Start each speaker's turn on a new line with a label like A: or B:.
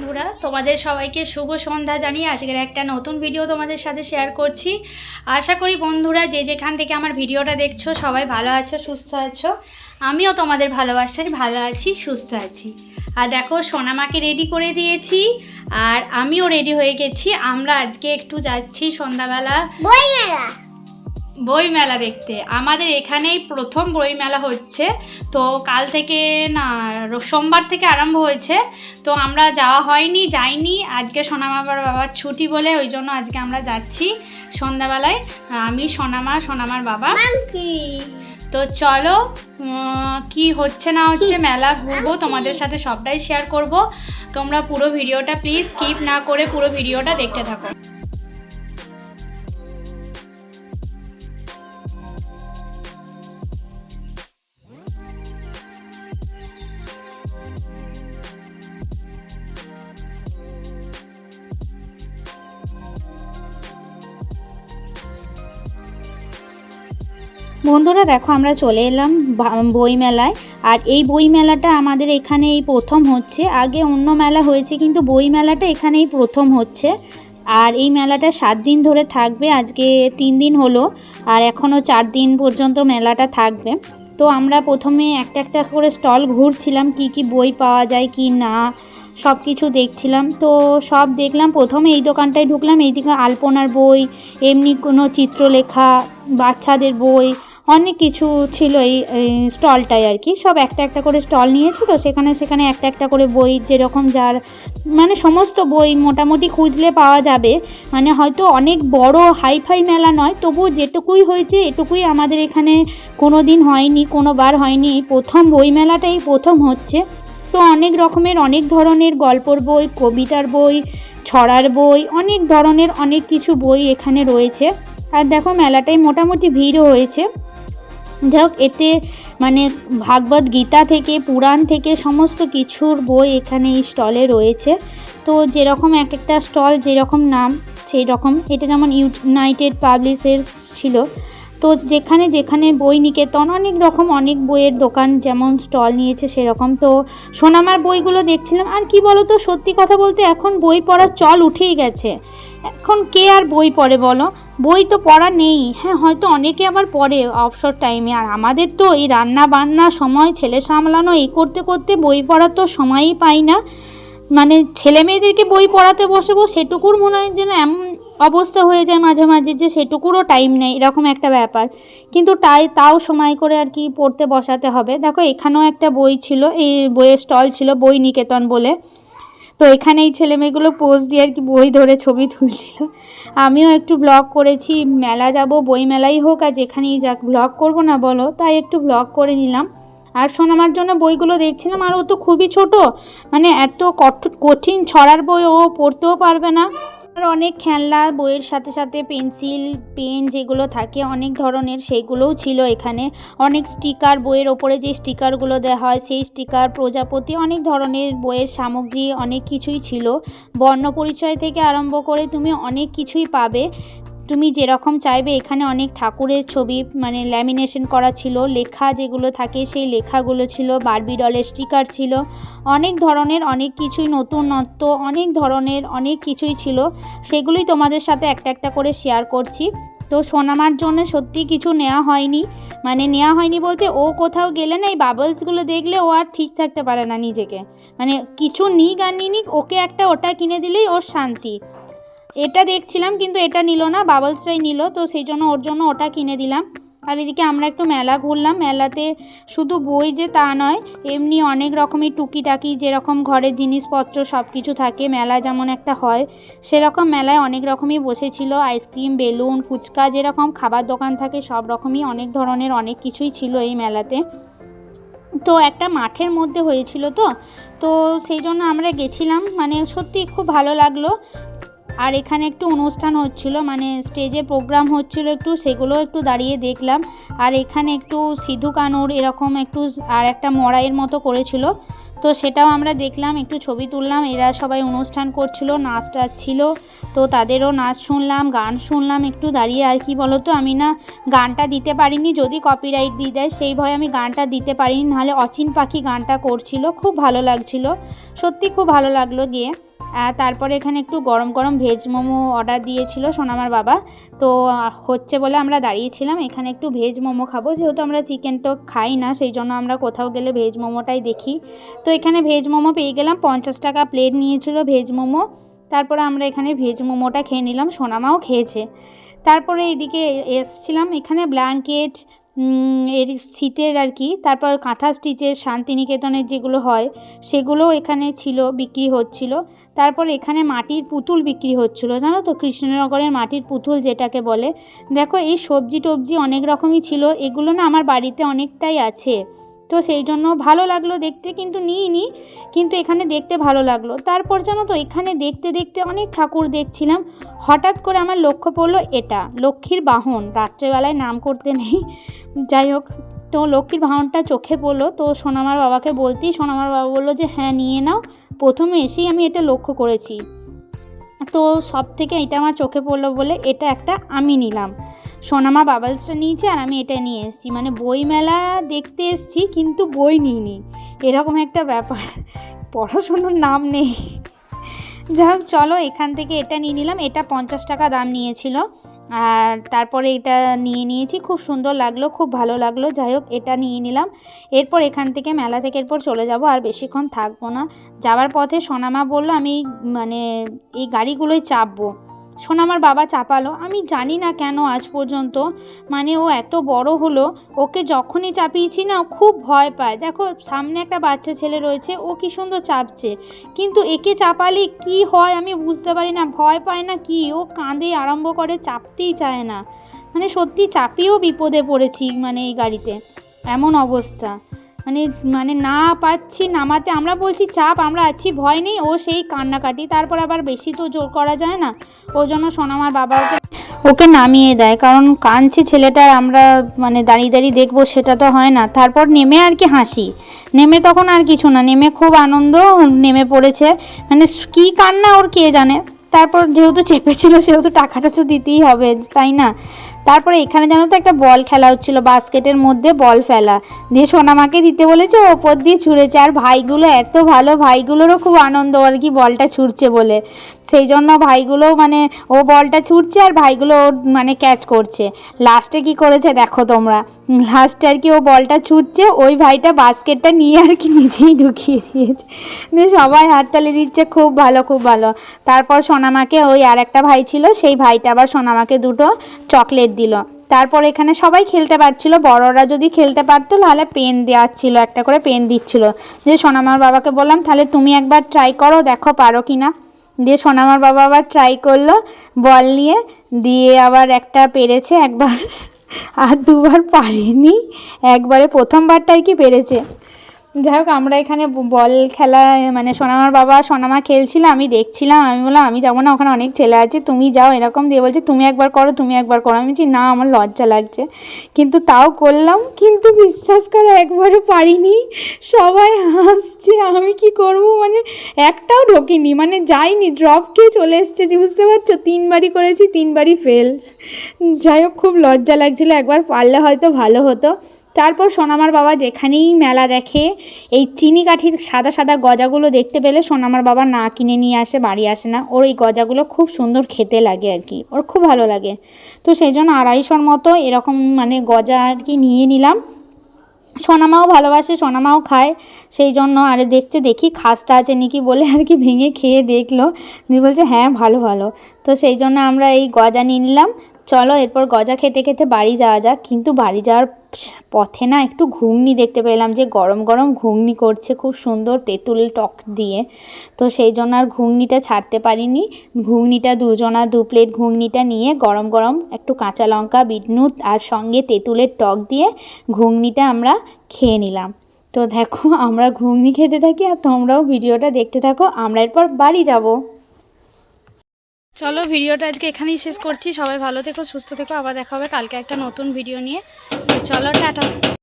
A: বন্ধুরা, তোমাদের সবাইকে শুভ সন্ধ্যা জানিয়ে আজকের একটা নতুন ভিডিও তোমাদের সাথে শেয়ার করছি। আশা করি বন্ধুরা, যে যেখান থেকে আমার ভিডিওটা দেখছ, সবাই ভালো আছো, সুস্থ আছো। আমিও তোমাদের ভালোবাসায় ভালো আছি, সুস্থ আছি। আর দেখো, সোনামাকে রেডি করে দিয়েছি। আর আমিও রেডি হয়ে গেছি। আমরা আজকে একটু যাচ্ছি সন্ধ্যাবেলা।
B: মেলা
A: বই মেলা দেখতে। আমাদের এখানেই প্রথম বই মেলা হচ্ছে। তো কাল থেকে না সোমবার থেকে আরম্ভ হয়েছে। তো আমরা যাওয়া হয়নি যাইনি। আজকে সোনামাবার বাবার ছুটি বলে ওই জন্য আজকে আমরা যাচ্ছি সন্ধ্যাবেলায়। আমি সোনামা সোনামার বাবা। তো চলো কি হচ্ছে না হচ্ছে মেলা ঘুরবো তোমাদের সাথে সবটাই শেয়ার করব। তোমরা পুরো ভিডিওটা প্লিজ স্কিপ না করে পুরো ভিডিওটা দেখতে থাকো।
C: বন্ধুরা দেখো আমরা চলে এলাম বা- বই মেলায় আর এই বই মেলাটা আমাদের এখানে এই প্রথম হচ্ছে। আগে অন্য মেলা হয়েছে, কিন্তু বই মেলাটা এখানেই প্রথম হচ্ছে। আর এই মেলাটা সাত দিন ধরে থাকবে, আজকে তিন দিন হলো। আর এখনও চার দিন পর্যন্ত মেলাটা থাকবে। তো আমরা প্রথমে একটা একটা করে স্টল ঘুরছিলাম, কি কি বই পাওয়া যায়, কি না সব কিছু দেখছিলাম। তো সব দেখলাম, প্রথমে এই দোকানটায় ঢুকলাম, এইদিকে আলপনার বই, এমনি কোনো চিত্রলেখা, বাচ্চাদের বই অনেক কিছু ছিল এই স্টলটায় আর কি। সব একটা একটা করে স্টল নিয়েছে তো সেখানে সেখানে একটা একটা করে বই যেরকম যার মানে সমস্ত বই মোটামুটি খুঁজলে পাওয়া যাবে। মানে হয়তো অনেক বড় হাইফাই মেলা নয় তবু যেটুকুই হয়েছে এটুকুই আমাদের এখানে কোনো দিন হয়নি কোনো বার হয়নি প্রথম বই মেলাটাই প্রথম হচ্ছে। তো অনেক রকমের, অনেক ধরনের গল্পর বই, কবিতার বই, ছড়ার বই, অনেক ধরনের অনেক কিছু বই এখানে রয়েছে। আর দেখো মেলাটায় মোটামুটি ভিড়ও হয়েছে। যাই হোক এতে মানে ভাগবত গীতা থেকে, পুরাণ থেকে সমস্ত কিছুর বই এখানে এই স্টলে রয়েছে। তো যেরকম এক একটা স্টল যেরকম নাম সেই রকম এটা যেমন ইউনাইটেড পাবলিশার্স ছিল তো যেখানে যেখানে বই নিকেতন, অনেক রকম, অনেক বইয়ের দোকান যেমন স্টল নিয়েছে সেরকম। তো সোনামার বইগুলো দেখছিলাম, আর কি বলো তো সত্যি কথা বলতে এখন বই পড়ার চল উঠেই গেছে। এখন কে আর বই পড়ে বলো? বই তো পড়া নেই। হ্যাঁ হয়তো অনেকে আবার পড়ে অবসর টাইমে। আর আমাদের তো এই রান্না বান্না সময়, ছেলে সামলানো, এই করতে করতে বই পড়ার তো সময়ই পাই না। মানে ছেলে মেয়েদেরকে বই পড়াতে বসবো সেটুকুর মনে হয় যেন এমন অবস্থা হয়ে যায় মাঝে মাঝে যে সেটুকুরও টাইম নেই, এরকম একটা ব্যাপার। কিন্তু তাই, তাও সময় করে আর কি পড়তে বসাতে হবে। দেখো, এখানেও একটা বই ছিল, এই বইয়ের স্টল ছিল, বই নিকেতন বলে। তো এখানে এই ছেলেমেয়েগুলো পোজ দিয়ে আর কি বই ধরে ছবি তুলছিল। আমিও একটু ব্লগ করেছি, মেলা যাব, বই মেলাই হোক আর যেখানেই যাক ব্লগ করব না বলো, তাই একটু ব্লগ করে নিলাম। আর শোনামার জন্য বইগুলো দেখছিলাম, আর ও তো খুবই ছোট। মানে এত কঠ- কঠিন ছড়ার বই ও পড়তেও পারবে না। আর অনেক খেলনা, বইয়ের সাথে সাথে পেন্সিল, পেন যেগুলো থাকে, অনেক ধরনের সেইগুলোও ছিল এখানে। অনেক স্টিকার, বইয়ের ওপরে যে স্টিকারগুলো দেওয়া হয়, সেই স্টিকার, প্রজাপতি, অনেক ধরনের বইয়ের সামগ্রী, অনেক কিছুই ছিল। বর্ণ পরিচয় থেকে আরম্ভ করে তুমি অনেক কিছুই পাবে। তুমি যেরকম চাইবে, এখানে অনেক ঠাকুরের ছবি মানে ল্যামিনেশন করা ছিল, লেখা যেগুলো থাকে সেই লেখাগুলো ছিল বারবি ডলের স্টিকার ছিল, অনেক ধরনের, অনেক কিছুই নতুনত্ব অনেক ধরনের, অনেক কিছুই ছিল, সেগুলোই তোমাদের সাথে একটা একটা করে শেয়ার করছি। তো সোনামার জন্য সত্যি কিছু নেওয়া হয়নি মানে নেওয়া হয়নি বলতে ও কোথাও গেলে না, এই বাবলসগুলো দেখলে ও আর ঠিক থাকতে পারে না নিজেকে। মানে কিছু নিক আর নিক, ওকে একটা ওটা কিনে দিলেই ওর শান্তি। এটা দেখছিলাম, কিন্তু এটা নিল না বাবলসটাই নিল, তো সেই জন্য ওর জন্য ওটা কিনে দিলাম। আর এদিকে আমরা একটু মেলা ঘুরলাম, মেলাতে শুধু বই যে তা নয়, এমনি অনেক রকমের টুকিটাকি, যেরকম ঘরের জিনিসপত্র সব কিছু থাকে, মেলা যেমন একটা হয়, সেরকম মেলায় অনেক রকমই বসেছিল, আইসক্রিম, বেলুন, ফুচকা যেরকম, খাবার দোকান থাকে, সব রকমই অনেক ধরনের অনেক কিছুই ছিল এই মেলাতে। তো একটা মাঠের মধ্যে হয়েছিল তো তো সেই জন্য আমরা গেছিলাম মানে সত্যি খুব ভালো লাগল। আর এখানে একটু অনুষ্ঠান হচ্ছিল মানে স্টেজে প্রোগ্রাম হচ্ছিল একটু, সেগুলো একটু দাঁড়িয়ে দেখলাম। আর এখানে একটু সিধু কানুর এরকম একটু আর একটা মড়াইয়ের মতো করেছিল। তো সেটাও আমরা দেখলাম, একটু ছবি তুললাম, এরা সবাই অনুষ্ঠান করছিল, নাচ টাচ ছিল, তো তাদেরও নাচ শুনলাম, গান শুনলাম, একটু দাঁড়িয়ে আর কি বলো তো আমি না গানটা দিতে পারিনি, যদি কপিরাইট দিয়ে দেয়, সেই ভয়ে আমি গানটা দিতে পারিনি, নাহলে অচিন পাখি গানটা করছিল, খুব ভালো লাগছিল, সত্যি খুব ভালো লাগল গিয়ে। তারপরে এখানে একটু গরম গরম ভেজ মোমো অর্ডার দিয়েছিল সোনামার বাবা। তো হচ্ছে বলে আমরা দাঁড়িয়েছিলাম, এখানে একটু ভেজ মোমো খাব। যেহেতু আমরা চিকেন তো খাই না, সেই জন্য আমরা কোথাও গেলে ভেজ মোমোটাই দেখি। তো এখানে ভেজ মোমো পেয়ে গেলাম, পঞ্চাশ টাকা প্লেট নিয়েছিল ভেজ মোমো। তারপরে আমরা এখানে ভেজ মোমোটা খেয়ে নিলাম, সোনামাও খেয়েছে। তারপরে এদিকে এসছিলাম, এখানে ব্ল্যাঙ্কেট এর শীতের আর কি। তারপর কাঁথা স্টিচের, শান্তিনিকেতনের যেগুলো হয় সেগুলো এখানে ছিল, বিক্রি হচ্ছিল। তারপর এখানে মাটির পুতুল বিক্রি হচ্ছিল, জানো তো? কৃষ্ণনগরের মাটির পুতুল যেটাকে বলে। দেখো, এই সবজি টবজি অনেক রকমই ছিল। এগুলো না আমার বাড়িতে অনেকটাই আছে। তো সেই জন্য ভালো লাগল দেখতে, কিন্তু নিইনি, কিন্তু এখানে দেখতে ভালো লাগল। তারপর জানো তো, এখানে দেখতে দেখতে অনেক ঠাকুর দেখছিলাম। হঠাৎ করে আমার লক্ষ্য পড়ল এটা, লক্ষ্মীর বাহন। রাত্রেবেলায় নাম করতে নেই। যাই হোক, তো লক্ষ্মীর বাহনটা চোখে পড়ল। তো সোনামার বাবাকে বলতেই, সোনামার বাবা বলল যে হ্যাঁ নিয়ে নাও। প্রথমে এসেই আমি এটা লক্ষ্য করেছি। তো সব থেকে এটা আমার চোখে পড়ল বলে এটা একটা আমি নিলাম। সোনামা বাবলসটা নিয়েছে আর আমি এটা নিয়ে এসেছি। মানে বই মেলা দেখতে এসেছি কিন্তু বই নিইনি। এরকম একটা ব্যাপার। পড়াশুনোর নাম নেই। যাই হোক, চলো এখান থেকে এটা নিয়ে নিলাম। এটা পঞ্চাশ টাকা দাম নিয়েছিল। আর তারপরে এটা নিয়ে নিয়েছি, খুব সুন্দর লাগল, খুব ভালো লাগল, যাই হোক এটা নিয়ে নিলাম। এরপর এখান থেকে মেলা থেকে এরপর চলে যাব, আর বেশিক্ষণ থাকব না। যাওয়ার পথে সোনামা বলল, আমি মানে এই গাড়িগুলোই চাপবো। সোনামার বাবা চাপালো। আমি জানি না কেন আজ পর্যন্ত। মানে ও এত বড় হলো, ওকে যখনই চাপিয়েছি না খুব ভয় পায়। দেখো, সামনে একটা বাচ্চা ছেলে রয়েছে, ও কি সুন্দর চাপছে। কিন্তু একে চাপালে কি হয় আমি বুঝতে পারি না, ভয় পায় না কি? ও কাঁদে, আরম্ভ করে, চাপতেই চায় না। মানে সত্যি চাপিয়েও বিপদে পড়েছি মানে এই গাড়িতে। এমন অবস্থা। মানে মানে না পাচ্ছি, নামাতে। আমরা বলছি, চাপ, আমরা আছি, ভয় নেই। ও সেই কান্নাকাটি। তারপর আবার বেশি তো জোর করা যায় না। ওই জন্য সোনামার বাবা ওকে ওকে নামিয়ে দেয়। কারণ কাঁদছে ছেলেটার, আমরা মানে দাঁড়িয়ে দাঁড়িয়ে দেখব, সেটা তো হয় না। তারপর নেমে আর কি হাসি। নেমে তখন আর কিছু না। নেমে খুব আনন্দ, নেমে পড়েছে। মানে কী কান্না, ওর কে জানে? তারপর যেহেতু চেপেছিল, সেহেতু টাকাটা তো দিতেই হবে, তাই না? তারপরে এখানে জানো তো একটা বল খেলা হচ্ছিল, বাস্কেটের মধ্যে বল ফেলা। দিয়ে সোনামাকে দিতে বলেছে, ওপর দিয়ে ছুঁড়েছে। আর ভাইগুলো, এত ভালো ভাইগুলোরও খুব আনন্দ আর কি বলটা ছুটছে বলে। সেই জন্য ভাইগুলো মানে ও বলটা ছুটছে আর ভাইগুলো ওর মানে ক্যাচ করছে। লাস্টে কি করেছে দেখো তোমরা। লাস্টে আর কি ও বলটা ছুটছে ওই ভাইটা বাস্কেটটা নিয়ে আর কি নিজেই ঢুকিয়ে দিয়েছে। দিয়ে সবাই হাততালি দিচ্ছে, খুব ভালো খুব ভালো। তারপর সোনামাকে, ওই আর একটা ভাই ছিল, সেই ভাইটা আবার সোনামাকে দুটো চকলেট দিল। তারপর এখানে সবাই খেলতে পারছিল। বড়রা যদি খেলতে পারতো, তাহলে পেন দেওয়াচ্ছিল, একটা করে পেন দিচ্ছিল। যে সোনামার বাবাকে বললাম, তাহলে তুমি একবার ট্রাই করো, দেখো পারো কি না দিয়ে সোনামার বাবা আবার ট্রাই করল, বল নিয়ে। দিয়ে আবার একটা পেরেছে, একবার। আর দুবার পারেনি। একবারে প্রথমবারটাই কি পেরেছে? যাই হোক, আমরা এখানে বল খেলা মানে সোনামার বাবা, সোনামা খেলছিল, আমি দেখছিলাম, আমি বললাম, আমি যাব না, ওখানে অনেক ছেলে আছে, তুমি যাও, এরকম দিয়ে বলছে, তুমি একবার করো, তুমি একবার করো। আমি বলছি, না, আমার লজ্জা লাগছে। কিন্তু তাও করলাম, কিন্তু বিশ্বাস করো, একবারও পারিনি। সবাই হাসছে, আমি কি করব? মানে একটাও ঢোকিনি মানে যাইনি ড্রপ খেয়ে চলে এসছে বুঝতে পারছ? তিনবারই করেছি, তিনবারই ফেল যাই হোক, খুব লজ্জা লাগছিল, একবার পারলে হয়তো ভালো হতো। তারপর সোনামার বাবা যেখানেই মেলা দেখে, এই চিনি কাঠির সাদা সাদা গজাগুলো দেখতে পেলে সোনামার বাবা না কিনে নিয়ে আসে, বাড়ি আসে না। ওর এই গজাগুলো খুব সুন্দর খেতে লাগে আর কি। ওর খুব ভালো লাগে। তো সেই জন্য আড়াইশোর মতো এরকম মানে গজা আর কি নিয়ে নিলাম। সোনামাও ভালোবাসে, সোনামাও খায়। সেই জন্য আরে দেখছে, দেখি খাস্তা আছে নাকি বলে আর কি ভেঙে খেয়ে দেখল। দিয়ে বলছে হ্যাঁ ভালো ভালো। তো সেই জন্য আমরা এই গজা নিয়ে নিলাম। চলো এরপর গজা খেতে খেতে বাড়ি যাওয়া যাক। কিন্তু বাড়ি যাওয়ার পথে না একটু ঘুগনি দেখতে পেলাম যে গরম গরম ঘুগনি করছে খুব সুন্দর তেঁতুল টক দিয়ে। তো সেই জন্য আর ঘুগনিটা ছাড়তে পারিনি। ঘুগনিটা দুজনা, দু প্লেট ঘুগনিটা নিয়ে গরম গরম একটু কাঁচা লঙ্কা, বিটনুত আর সঙ্গে তেঁতুলের টক দিয়ে ঘুগনিটা আমরা খেয়ে নিলাম। তো দেখো, আমরা ঘুগনি খেতে থাকি আর তোমরাও ভিডিওটা দেখতে থাকো। আমরা এরপর বাড়ি যাব।
A: চলো ভিডিওটা আজকে এখানেই শেষ করছি। সবাই ভালো থেকো, সুস্থ থেকো। আবার দেখা হবে কালকে একটা নতুন ভিডিও নিয়ে। চলো, টাটা।